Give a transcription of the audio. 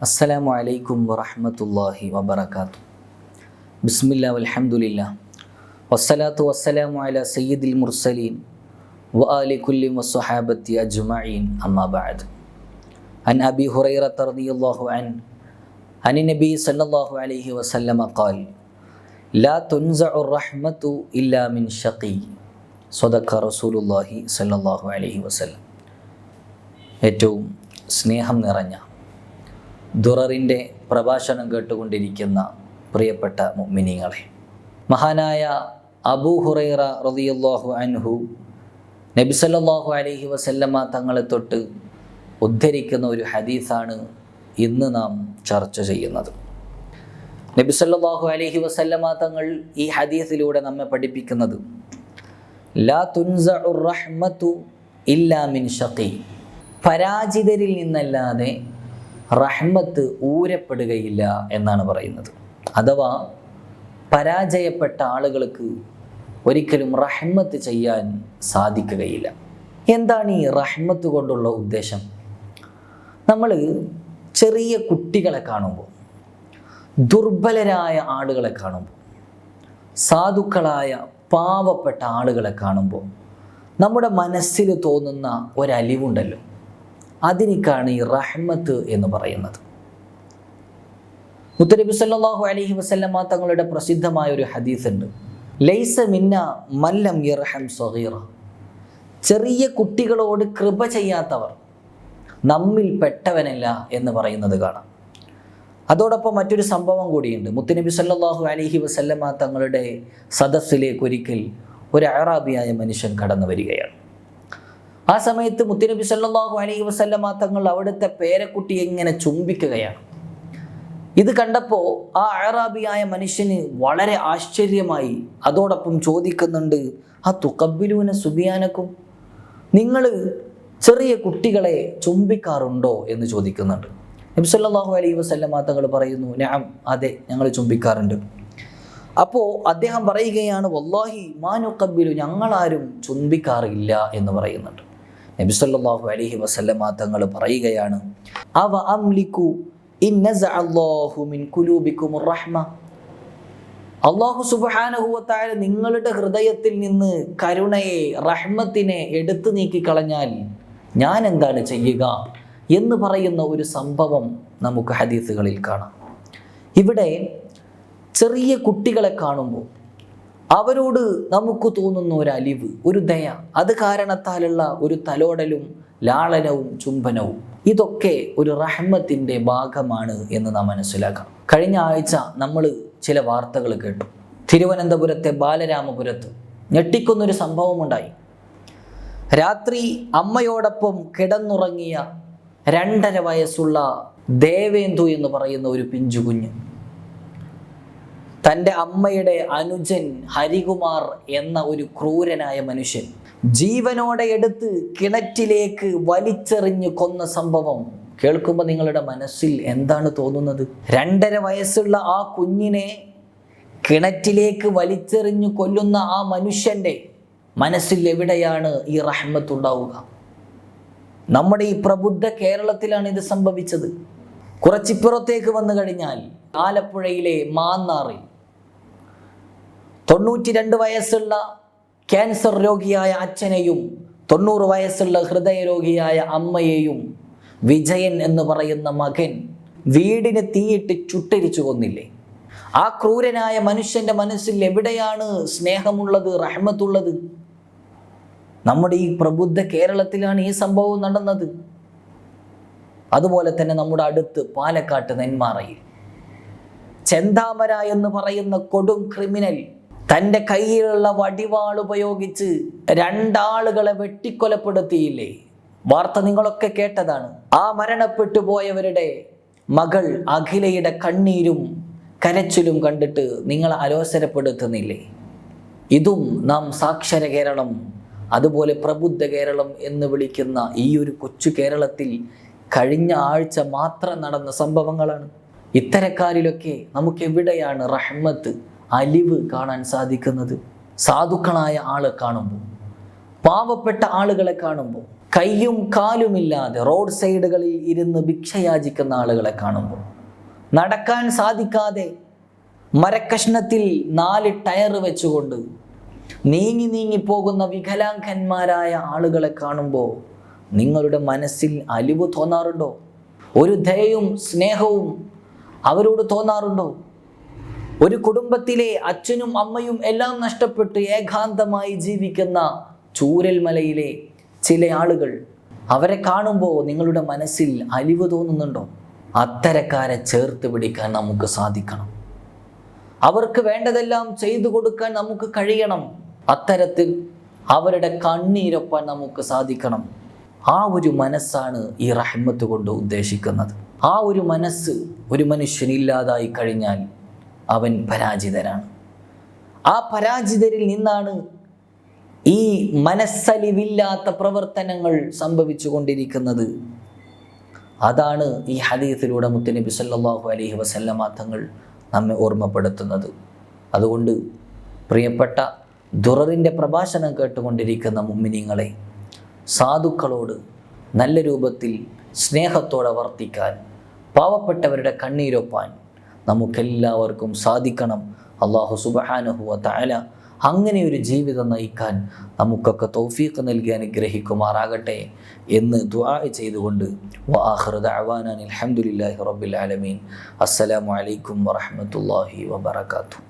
അസ്സലാമു അലൈക്കും വറഹമത്തല്ലാഹി വബർക്കാത്തു ബിസ്മില്ല വൽഹമുല്ല വസ്സലാത്തു വസ്സലാമു അല സയ്യിദുൽ മുർസലീൻ വ ആലി കുല്ലി വസ്സഹാബത്തി അജ്മഈൻ അമ്മാ ബഅദ് അൻ അബി ഹുറൈറ റളിയല്ലാഹു അൻ അൻ നബി സല്ലല്ലാഹു അലൈഹി വസല്ലമ ഖാൽ ലാ തുൻസഉ റഹ്മതു ഇല്ലാ മിൻ ഷഖീ സ്വദഖ റസൂലുള്ളാഹി സല്ലല്ലാഹു അലൈഹി വസല്ലം ഏറ്റവും സ്നേഹം നിറഞ്ഞ ദുററിന്റെ പ്രഭാഷണം കേട്ടുകൊണ്ടിരിക്കുന്ന പ്രിയപ്പെട്ട മുഅ്മിനീങ്ങളെ മഹാനായ അബൂ ഹുറൈറ റളിയല്ലാഹു അൻഹു നബിസല്ലാഹു അലഹി അലൈഹി വസല്ലമ തങ്ങളെ തൊട്ട് ഉദ്ധരിക്കുന്ന ഒരു ഹദീസാണ് ഇന്ന് നാം ചർച്ച ചെയ്യുന്നത്. നബിസല്ലാഹു അലഹി വസല്ലമ തങ്ങൾ ഈ ഹദീസിലൂടെ നമ്മെ പഠിപ്പിക്കുന്നത് ലാ റഹ്മത്തു ഇല്ലാ മിൻ ഷഖി പരാജിതരിൽ നിന്നല്ലാതെ റഹ്മത്ത് ഊരപ്പെടുകയില്ല എന്നാണ് പറയുന്നത്. അഥവാ പരാജയപ്പെട്ട ആളുകൾക്ക് ഒരിക്കലും റഹ്മത്ത് ചെയ്യാൻ സാധിക്കുകയില്ല. എന്താണ് ഈ റഹ്മത്ത് കൊണ്ടുള്ള ഉദ്ദേശം? നമ്മൾ ചെറിയ കുട്ടികളെ കാണുമ്പോൾ ദുർബലരായ ആളുകളെ കാണുമ്പോൾ സാധുക്കളായ പാവപ്പെട്ട ആളുകളെ കാണുമ്പോൾ നമ്മുടെ മനസ്സിൽ തോന്നുന്ന ഒരലിവുണ്ടല്ലോ. അതിനേക്കാണ് ഈ റഹ്മത്ത് എന്ന് പറയുന്നത്. മുത്തനബി സല്ലാഹു അലഹി വസല്ലമ തങ്ങളുടെ പ്രസിദ്ധമായ ഒരു ഹദീസ് ഉണ്ട് ലൈസ മിന്ന മല്ലം യർഹം സഗീറ. ചെറിയ കുട്ടികളോട് കൃപ ചെയ്യാത്തവർ നമ്മിൽ പെട്ടവനല്ല എന്ന് പറയുന്നത് കാണാം. അതോടൊപ്പം മറ്റൊരു സംഭവം കൂടിയുണ്ട്. മുത്തുനബി സല്ലാഹു അലഹി വസല്ലമ തങ്ങളുടെ സദസ്സിലേക്ക് ഒരിക്കൽ ഒരു അറാബിയായ മനുഷ്യൻ കടന്നു വരികയാണ്. ആ സമയത്ത് മുത്തുനബി സല്ലാഹു അലൈഹി വസല്ലമ തങ്ങൾ അവിടുത്തെ പേരക്കുട്ടി എങ്ങനെ ചുംബിക്കുകയാണ്? ഇത് കണ്ടപ്പോൾ ആ അറാബിയായ മനുഷ്യന് വളരെ ആശ്ചര്യമായി അതോടൊപ്പം ചോദിക്കുന്നുണ്ട് ആ തുക്കബിലൂന സുബിയാനക്കും? നിങ്ങൾ ചെറിയ കുട്ടികളെ ചുംബിക്കാറുണ്ടോ? എന്ന് ചോദിക്കുന്നുണ്ട്. നബ്സല്ലാഹു അലൈഹി വസല്ലമ തങ്ങൾ പറയുന്നു ഞാൻ അതെ ഞങ്ങൾ ചുംബിക്കാറുണ്ട്. അപ്പോൾ അദ്ദേഹം പറയുകയാണ് വല്ലാഹി മാനുക്കബിലു ഞങ്ങളാരും ചുംബിക്കാറില്ല എന്ന് പറയുന്നുണ്ട്. നബി അലഹി വസല്ലമ തങ്ങൾ പറയുകയാണ് അവ അംലിക്കു അള്ളാഹു സുബാനഹുവത്തായ നിങ്ങളുടെ ഹൃദയത്തിൽ നിന്ന് കരുണയെ റഹ്മത്തിനെ എടുത്തു നീക്കിക്കളഞ്ഞാൽ ഞാൻ എന്താണ് ചെയ്യുക എന്ന് പറയുന്ന ഒരു സംഭവം നമുക്ക് ഹദീസുകളിൽ കാണാം. ഇവിടെ ചെറിയ കുട്ടികളെ കാണുമ്പോൾ അവരോട് നമുക്ക് തോന്നുന്ന ഒരു അലിവ് ഒരു ദയ അത് കാരണത്താലുള്ള ഒരു തലോടലും ലാളനവും ചുംബനവും. ഇതൊക്കെ ഒരു റഹ്മത്തിന്റെ ഭാഗമാണ് എന്ന് നാം മനസ്സിലാക്കാം. കഴിഞ്ഞ ആഴ്ച നമ്മൾ ചില വാർത്തകൾ കേട്ടു. തിരുവനന്തപുരത്തെ ബാലരാമപുരത്ത് ഞെട്ടിക്കുന്നൊരു സംഭവമുണ്ടായി. രാത്രി അമ്മയോടൊപ്പം കിടന്നുറങ്ങിയ രണ്ടര വയസ്സുള്ള ദേവേന്ദു എന്ന് പറയുന്ന ഒരു പിഞ്ചു കുഞ്ഞ് തന്റെ അമ്മയുടെ അനുജൻ ഹരികുമാർ എന്ന ഒരു ക്രൂരനായ മനുഷ്യൻ ജീവനോടെ എടുത്ത് കിണറ്റിലേക്ക് വലിച്ചെറിഞ്ഞ് കൊന്ന സംഭവം. കേൾക്കുമ്പോൾ നിങ്ങളുടെ മനസ്സിൽ എന്താണ് തോന്നുന്നത്? രണ്ടര വയസ്സുള്ള ആ കുഞ്ഞിനെ കിണറ്റിലേക്ക് വലിച്ചെറിഞ്ഞു കൊല്ലുന്ന ആ മനുഷ്യന്റെ മനസ്സിൽ എവിടെയാണ് ഈ റഹ്മത്ത് ഉണ്ടാവുക? നമ്മുടെ ഈ പ്രബുദ്ധ കേരളത്തിലാണ് ഇത് സംഭവിച്ചത്. കുറച്ചിപ്പുറത്തേക്ക് വന്നു കഴിഞ്ഞാൽ ആലപ്പുഴയിലെ മാന്നാറിൽ തൊണ്ണൂറ്റി രണ്ട് വയസ്സുള്ള ക്യാൻസർ രോഗിയായ അച്ഛനെയും തൊണ്ണൂറ് വയസ്സുള്ള ഹൃദയരോഗിയായ അമ്മയെയും വിജയൻ എന്ന് പറയുന്ന മകൻ വീടിന് തീയിട്ട് ചുട്ടരിച്ചു കൊന്നില്ലേ? ആ ക്രൂരനായ മനുഷ്യന്റെ മനസ്സിൽ എവിടെയാണ് സ്നേഹമുള്ളത് റഹ്മത്തുള്ളത്? നമ്മുടെ ഈ പ്രബുദ്ധ കേരളത്തിലാണ് ഈ സംഭവം നടന്നത്. അതുപോലെ തന്നെ നമ്മുടെ അടുത്ത് പാലക്കാട്ട് നെന്മാറയിൽ. ചെന്താമര എന്ന് പറയുന്ന കൊടും ക്രിമിനൽ തന്റെ കയ്യിലുള്ള വടിവാൾ ഉപയോഗിച്ച് രണ്ടാളുകളെ വെട്ടിക്കൊലപ്പെടുത്തിയില്ലേ? വാർത്ത നിങ്ങളൊക്കെ കേട്ടതാണ്. ആ മരണപ്പെട്ടു പോയവരുടെ മകൾ അഖിലയുടെ കണ്ണീരും കരച്ചിലും കണ്ടിട്ട് നിങ്ങൾ അലോസരപ്പെടുത്തുന്നില്ലേ? ഇതും നാം സാക്ഷര കേരളം അതുപോലെ പ്രബുദ്ധ കേരളം എന്ന് വിളിക്കുന്ന ഈ ഒരു കൊച്ചു കേരളത്തിൽ കഴിഞ്ഞ ആഴ്ച മാത്രം നടന്ന സംഭവങ്ങളാണ്. ഇത്തരക്കാരിലൊക്കെ നമുക്ക് എവിടെയാണ് റഹ്മത്ത്? അലിവ് കാണാൻ സാധിക്കുന്നത് സാധുക്കളായ ആളെ കാണുമ്പോൾ പാവപ്പെട്ട ആളുകളെ കാണുമ്പോൾ കയ്യും കാലുമില്ലാതെ റോഡ് സൈഡുകളിൽ ഇരുന്ന് ഭിക്ഷയാചിക്കുന്ന ആളുകളെ കാണുമ്പോൾ നടക്കാൻ സാധിക്കാതെ മരക്കഷ്ണത്തിൽ നാല് ടയർ വെച്ചുകൊണ്ട് നീങ്ങി നീങ്ങി പോകുന്ന വികലാംഗന്മാരായ ആളുകളെ കാണുമ്പോൾ നിങ്ങളുടെ മനസ്സിൽ അലിവ് തോന്നാറുണ്ടോ? ഒരു ദയയും സ്നേഹവും അവരോട് തോന്നാറുണ്ടോ? ഒരു കുടുംബത്തിലെ അച്ഛനും അമ്മയും എല്ലാം നഷ്ടപ്പെട്ട് ഏകാന്തമായി ജീവിക്കുന്ന ചൂരൽമലയിലെ ചില ആളുകൾ അവരെ കാണുമ്പോൾ നിങ്ങളുടെ മനസ്സിൽ അലിവ് തോന്നുന്നുണ്ടോ? അത്തരക്കാരെ ചേർത്ത് പിടിക്കാൻ നമുക്ക് സാധിക്കണം. അവർക്ക് വേണ്ടതെല്ലാം ചെയ്തു കൊടുക്കാൻ നമുക്ക് കഴിയണം. അത്തരത്തിൽ അവരുടെ കണ്ണീരൊപ്പാൻ നമുക്ക് സാധിക്കണം. ആ ഒരു മനസ്സാണ് ഈ റഹ്മത്ത് കൊണ്ട് ഉദ്ദേശിക്കുന്നത്. ആ ഒരു മനസ്സ് ഒരു മനുഷ്യനില്ലാതായി കഴിഞ്ഞാൽ അവൻ പരാജിതരാണ്. ആ പരാജിതരിൽ നിന്നാണ് ഈ മനസ്സലിവില്ലാത്ത പ്രവർത്തനങ്ങൾ സംഭവിച്ചു കൊണ്ടിരിക്കുന്നത് അതാണ് ഈ ഹദീസിലൂടെ മുത്തനബി സല്ലല്ലാഹു അലൈഹി വസല്ലമ തങ്ങൾ നമ്മെ ഓർമ്മപ്പെടുത്തുന്നത്. അതുകൊണ്ട് പ്രിയപ്പെട്ട ദുററിന്റെ പ്രഭാഷണം കേട്ടുകൊണ്ടിരിക്കുന്ന മുമ്മിനിങ്ങളെ സാധുക്കളോട് നല്ല രൂപത്തിൽ സ്നേഹത്തോടെ വർത്തിക്കാൻ പാവപ്പെട്ടവരുടെ കണ്ണീരൊപ്പാൻ നമുക്കെല്ലാവർക്കും സാധിക്കണം. അള്ളാഹു സുബഹാനഹുവ തല അങ്ങനെ ഒരു ജീവിതം നയിക്കാൻ നമുക്കൊക്കെ തൗഫീഖ് നൽകി അനുഗ്രഹിക്കുമാറാകട്ടെ എന്ന് ദുആ ചെയ്തുകൊണ്ട്. അൽഹംദുലില്ലാഹി റബ്ബിൽ ആലമീൻ. അസ്സലാമു അലൈക്കും വറഹ്മത്തുള്ളാഹി വബറകാതുഹു.